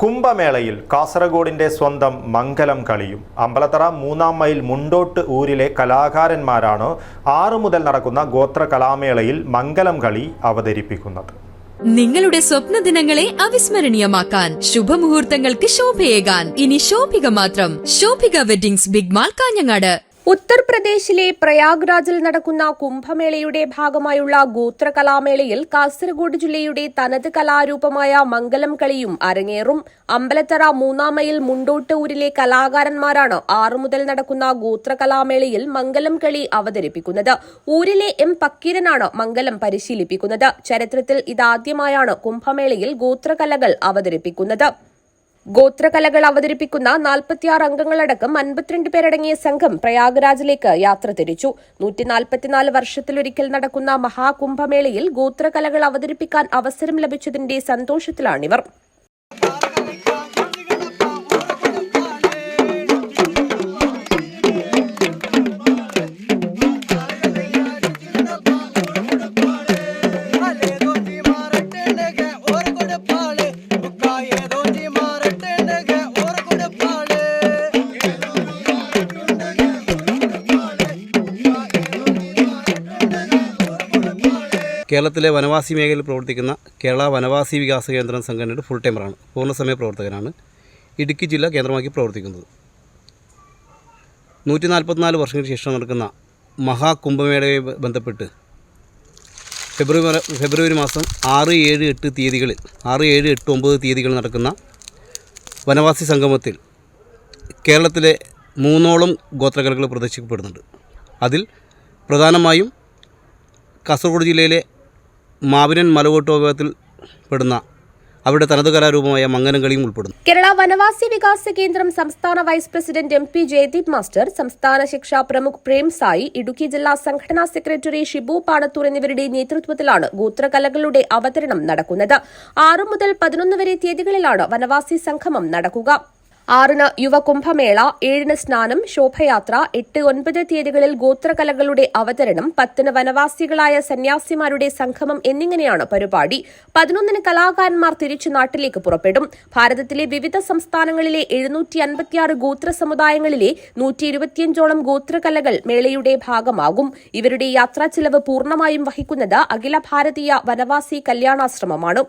കുംഭമേളയിൽ കാസർഗോഡിന്റെ സ്വന്തം മംഗലം കളിയും അമ്പലത്തറ മൂന്നാം മൈൽ മുണ്ടോട്ട് ഊരിലെ കലാകാരന്മാരാണ് ആറു മുതൽ നടക്കുന്ന ഗോത്ര കലാമേളയിൽ മംഗലം കളി അവതരിപ്പിക്കുന്നത്. നിങ്ങളുടെ സ്വപ്ന ദിനങ്ങളെ അവിസ്മരണീയമാക്കാൻ ശുഭമുഹൂർത്തങ്ങൾക്ക് ശോഭയേകാൻ. ഇനി ശോഭിക മാത്രം. Shobhika weddings big mall Kanhangad. ഉത്തർപ്രദേശിലെ പ്രയാഗ്രാജിൽ നടക്കുന്ന കുംഭമേളയുടെ ഭാഗമായുള്ള ഗോത്രകലാമേളയിൽ കാസർഗോഡ് ജില്ലയുടെ തനത് കലാരൂപമായ മംഗലം കളിയും അരങ്ങേറും. അമ്പലത്തറ മൂന്നാമയിൽ മുണ്ടോട്ടൂരിലെ കലാകാരന്മാരാണ് ആറു മുതൽ നടക്കുന്ന ഗോത്രകലാമേളയിൽ മംഗലം കളി അവതരിപ്പിക്കുന്നത്. ഊരിലെ എം പക്കീരനാണ് മംഗലം പരിശീലിപ്പിക്കുന്നത്. ചരിത്രത്തിൽ ഇതാദ്യമായാണ് കുംഭമേളയിൽ ഗോത്രകലകൾ അവതരിപ്പിക്കുന്നത്. ഗോത്രകലകൾ അവതരിപ്പിക്കുന്ന നാൽപ്പത്തിയാറ് അംഗങ്ങളടക്കം അൻപത്തിരണ്ട് പേരടങ്ങിയ സംഘം പ്രയാഗ്രാജിലേക്ക് യാത്ര തിരിച്ചു. നൂറ്റി നാൽപ്പത്തിനാല് വർഷത്തിലൊരിക്കൽ നടക്കുന്ന മഹാകുംഭമേളയിൽ ഗോത്രകലകൾ അവതരിപ്പിക്കാൻ അവസരം ലഭിച്ചതിന്റെ സന്തോഷത്തിലാണിവർ. കേരളത്തിലെ വനവാസി മേഖലയിൽ പ്രവർത്തിക്കുന്ന കേരള വനവാസി വികാസ കേന്ദ്രം സംഘടനയുടെ ഫുൾ ടൈമറാണ് പൂർണസമയ പ്രവർത്തകനാണ്. ഇടുക്കി ജില്ല കേന്ദ്രമാക്കി പ്രവർത്തിക്കുന്നത്. നൂറ്റി നാൽപ്പത്തിനാല് വർഷങ്ങൾക്ക് ശേഷം നടക്കുന്ന മഹാകുംഭമേളയെ ബന്ധപ്പെട്ട് ഫെബ്രുവരി ഫെബ്രുവരി മാസം ആറ് ഏഴ് എട്ട് തീയതികളിൽ ആറ് ഏഴ് എട്ട് ഒമ്പത് തീയതികളിൽ നടക്കുന്ന വനവാസി സംഗമത്തിൽ കേരളത്തിലെ മൂന്നോളം ഗോത്രകലകൾ പ്രദർശിക്കപ്പെടുന്നുണ്ട് അതിൽ പ്രധാനമായും കാസർഗോഡ് ജില്ലയിലെ മാവിനൻ മലവോട്ട് വിഭാഗത്തിൽ പെടുന്ന അവരുടെ തനത് കലാരൂപമായ മങ്ങനം കളിയും ഉൾപ്പെടുന്നു. കേരള വനവാസി വികാസ കേന്ദ്രം സംസ്ഥാന vice president M P Jayadeep master സംസ്ഥാന ശിക്ഷാ പ്രമുഖ് പ്രേം സായി ഇടുക്കി ജില്ലാ സംഘടനാ സെക്രട്ടറി ഷിബു പാണത്തൂർ എന്നിവരുടെ നേതൃത്വത്തിലാണ് ഗോത്രകലകളുടെ അവതരണം നടക്കുന്നത്. ആറു മുതൽ പതിനൊന്ന് വരെ തീയതികളിലാണ് വനവാസി സംഗമം നടക്കുക. ആറിന് യുവകുംഭമേള ഏഴിന് സ്നാനം ശോഭയാത്ര എട്ട് ഒൻപത് തീയതികളിൽ ഗോത്രകലകളുടെ അവതരണം പത്തിന് വനവാസികളായ സന്യാസിമാരുടെ സംഗമം എന്നിങ്ങനെയാണ് പരിപാടി. പതിനൊന്നിന് കലാകാരന്മാർ തിരിച്ചു നാട്ടിലേക്ക് പുറപ്പെടും. ഭാരതത്തിലെ വിവിധ സംസ്ഥാനങ്ങളിലെ എഴുന്നൂറ്റി അൻപത്തിയാറ് ഗോത്ര സമുദായങ്ങളിലെ നൂറ്റി ഇരുപത്തിയഞ്ചോളം ഗോത്രകലകൾ മേളയുടെ ഭാഗമാകും. ഇവരുടെ യാത്രാ ചെലവ് പൂർണമായും വഹിക്കുന്നത് അഖില ഭാരതീയ വനവാസി കല്യാണാശ്രമമാണ്.